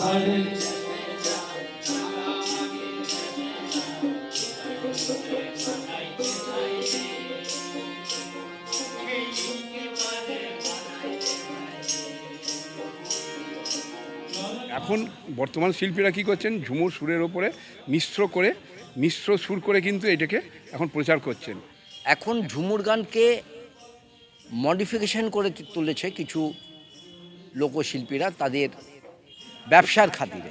এখন বর্তমান শিল্পীরা কি করছেন? ঝুমুর সুরের ওপরে মিশ্র করে, মিশ্র সুর করে কিন্তু এটাকে এখন প্রচার করছেন। এখন ঝুমুর গানকে মডিফিকেশন করে তুলেছে কিছু লোকশিল্পীরা, তাদের ব্যবসার খাতিরে।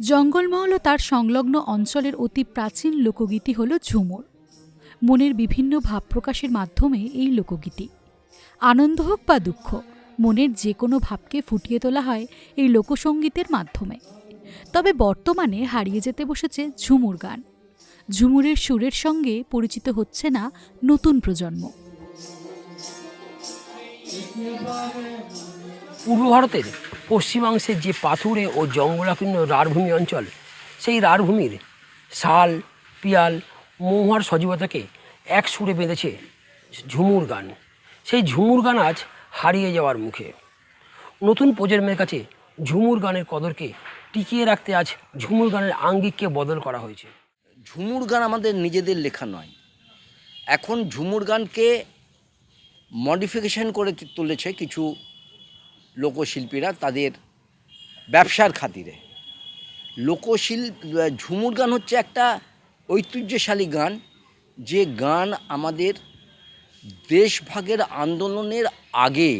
জঙ্গলমহল ও তার সংলগ্ন অঞ্চলের অতি প্রাচীন লোকগীতি হল ঝুমুর। মনের বিভিন্ন ভাব প্রকাশের মাধ্যমে এই লোকগীতি। আনন্দ হোক বা দুঃখ, মনের যে কোনো ভাবকে ফুটিয়ে তোলা হয় এই লোকসঙ্গীতের মাধ্যমে। তবে বর্তমানে হারিয়ে যেতে বসেছে ঝুমুর গান। ঝুমুরের সুরের সঙ্গে পরিচিত হচ্ছে না নতুন প্রজন্ম। পূর্ব ভারতের পশ্চিমাংশের যে পাথুরে ও জঙ্গলাকীর্ণ রাঢ়ভূমি অঞ্চল, সেই রাঢ়ভূমির শাল, পিয়াল, মহুয়ার সজীবতাকে এক সুরে বেঁধেছে ঝুমুর গান। সেই ঝুমুর গান আজ হারিয়ে যাওয়ার মুখে। নতুন প্রজন্মের কাছে ঝুমুর গানের কদরকে টিকিয়ে রাখতে আজ ঝুমুর গানের আঙ্গিককে বদল করা হয়েছে। ঝুমুর গান আমাদের নিজেদের লেখা নয়। এখন ঝুমুর গানকে মডিফিকেশন করে তুলেছে কিছু লোকশিল্পীরা তাদের ব্যবসার খাতিরে। লোকশিল ঝুমুর গান হচ্ছে একটা ঐতিহ্যশালী গান। যে গান আমাদের দেশভাগের আন্দোলনের আগে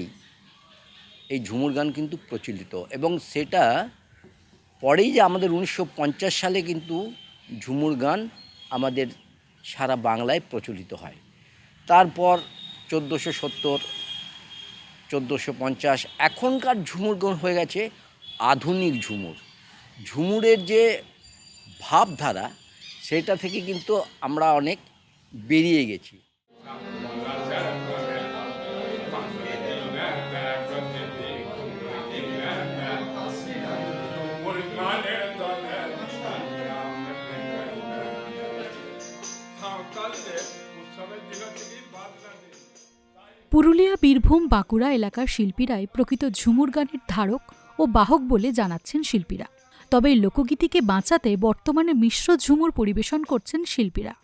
এই ঝুমুর গান কিন্তু প্রচলিত এবং সেটা পরেই যে আমাদের উনিশশো পঞ্চাশ সালে কিন্তু ঝুমুর গান আমাদের সারা বাংলায় প্রচলিত হয়। তারপর চোদ্দোশো সত্তর, চোদ্দোশো পঞ্চাশ। এখনকার ঝুমুর হয়ে গেছে? আধুনিক ঝুমুর। ঝুমুরের যে ভাবধারা, সেটা থেকে কিন্তু আমরা অনেক বেরিয়ে গেছি। পুরুলিয়া, বীরভূম, বাঁকুড়া এলাকার শিল্পীরাই প্রকৃত ঝুমুর গানের ধারক ও বাহক বলে জানাচ্ছেন শিল্পীরা। তবে লোকগীতিকে বাঁচাতে বর্তমানে মিশ্র ঝুমুর পরিবেশন করছেন শিল্পীরা।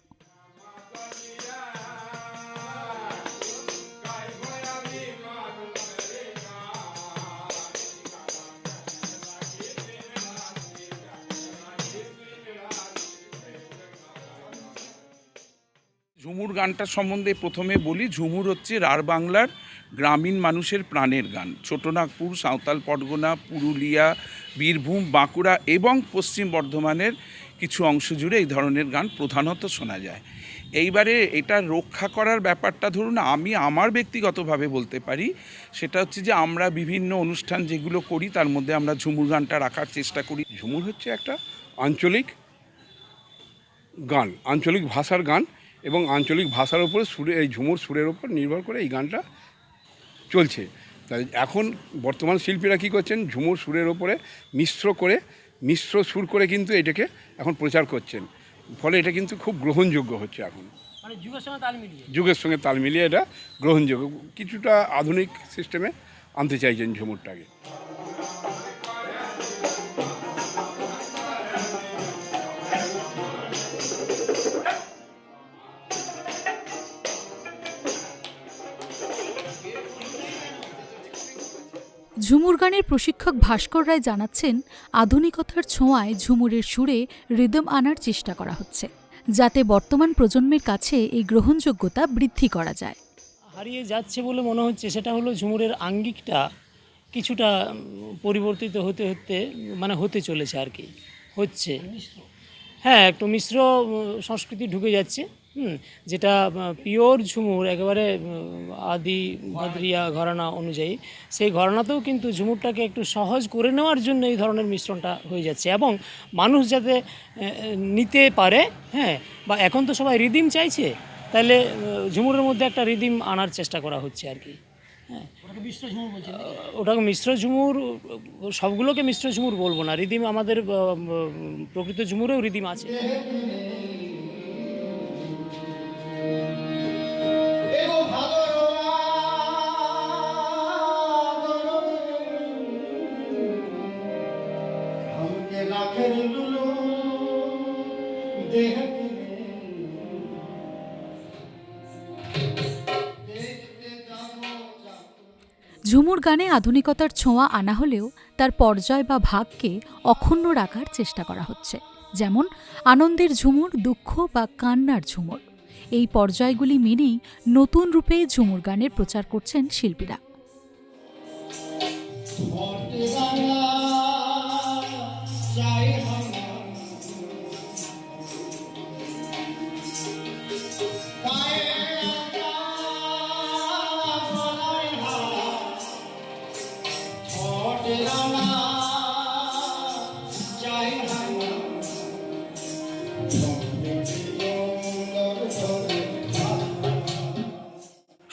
ঝুমুর গানটা সম্বন্ধে প্রথমে বলি। ঝুমুর হচ্ছে রাঢ় বাংলার গ্রামীণ মানুষের প্রাণের গান। ছোটনাগপুর, সাঁওতাল, পরগনা, পুরুলিয়া, বীরভূম, বাঁকুড়া এবং পশ্চিম বর্ধমানের কিছু অংশ জুড়ে এই ধরনের গান প্রধানত শোনা যায়। এইবারে এটা রক্ষা করার ব্যাপারটা ধরুন, আমি আমার ব্যক্তিগতভাবে বলতে পারি, সেটা হচ্ছে যে আমরা বিভিন্ন অনুষ্ঠান যেগুলো করি, তার মধ্যে আমরা ঝুমুর গানটা রাখার চেষ্টা করি। ঝুমুর হচ্ছে একটা আঞ্চলিক গান, আঞ্চলিক ভাষার গান। এবং আঞ্চলিক ভাষার উপরে সুরে এই ঝুমুর সুরের উপর নির্ভর করে এই গানটা চলছে। তাই এখন বর্তমান শিল্পীরা কী করছেন? ঝুমুর সুরের ওপরে মিশ্র করে মিশ্র সুর করে কিন্তু এটাকে এখন প্রচার করছেন। ফলে এটা কিন্তু খুব গ্রহণযোগ্য হচ্ছে এখন। মানে যুগের সঙ্গে তাল যুগের সঙ্গে তাল মিলিয়ে এটা গ্রহণযোগ্য। কিছুটা আধুনিক সিস্টেমে আনতে চাইছেন ঝুমুরটাকে। ঝুমুর গানের প্রশিক্ষক ভাস্কর রায় জানাচ্ছেন, আধুনিকতার ছোঁয়ায় ঝুমুরের সুরে রিদম আনার চেষ্টা করা হচ্ছে, যাতে বর্তমান প্রজন্মের কাছে এই গ্রহণযোগ্যতা বৃদ্ধি করা যায়। হারিয়ে যাচ্ছে বলে মনে হচ্ছে, সেটা হলো ঝুমুরের আঙ্গিকটা কিছুটা পরিবর্তিত হতে হতে মানে হতে চলেছে আর কি, হচ্ছে। হ্যাঁ একটু মিশ্র সংস্কৃতি ঢুকে যাচ্ছে। হুম যেটা পিওর ঝুমুর একেবারে আদি ভাদ্রিয়া ঘরানা অনুযায়ী সেই ঘরানাতেও কিন্তু ঝুমুরটাকে একটু সহজ করে নেওয়ার জন্য এই ধরনের মিশ্রণটা হয়ে যাচ্ছে। এবং মানুষ যাতে নিতে পারে হ্যাঁ বা এখন তো সবাই রিদিম চাইছে তাহলে ঝুমুরের মধ্যে একটা রিদিম আনার চেষ্টা করা হচ্ছে আর কি। হ্যাঁ ওটাকে মিশ্র ঝুমুর সবগুলোকে মিশ্র ঝুমুর বলব না রিদিম আমাদের প্রকৃত ঝুমুরেও রিদিম আছে। ঝুমুর গানে আধুনিকতার ছোঁয়া আনা হলেও তার পর্যায় বা ভাগকে অক্ষুণ্ণ রাখার চেষ্টা করা হচ্ছে। যেমন আনন্দের ঝুমুর দুঃখ বা কান্নার ঝুমুর। এই পর্যায়গুলি মেনেই নতুন রূপে ঝুমুর গানের প্রচার করছেন শিল্পীরা।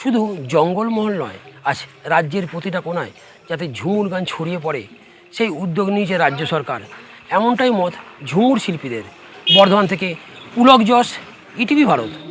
শুধু জঙ্গলমহল নয়, আজ রাজ্যের প্রতিটা কোনায় যাতে ঝুমুর গান ছড়িয়ে পড়ে, সেই উদ্যোগ নিয়েছে রাজ্য সরকার। এমনটাই মত ঝুমুর শিল্পীদের। বর্ধমান থেকে পুলক যশ, ইটিভি ভারত।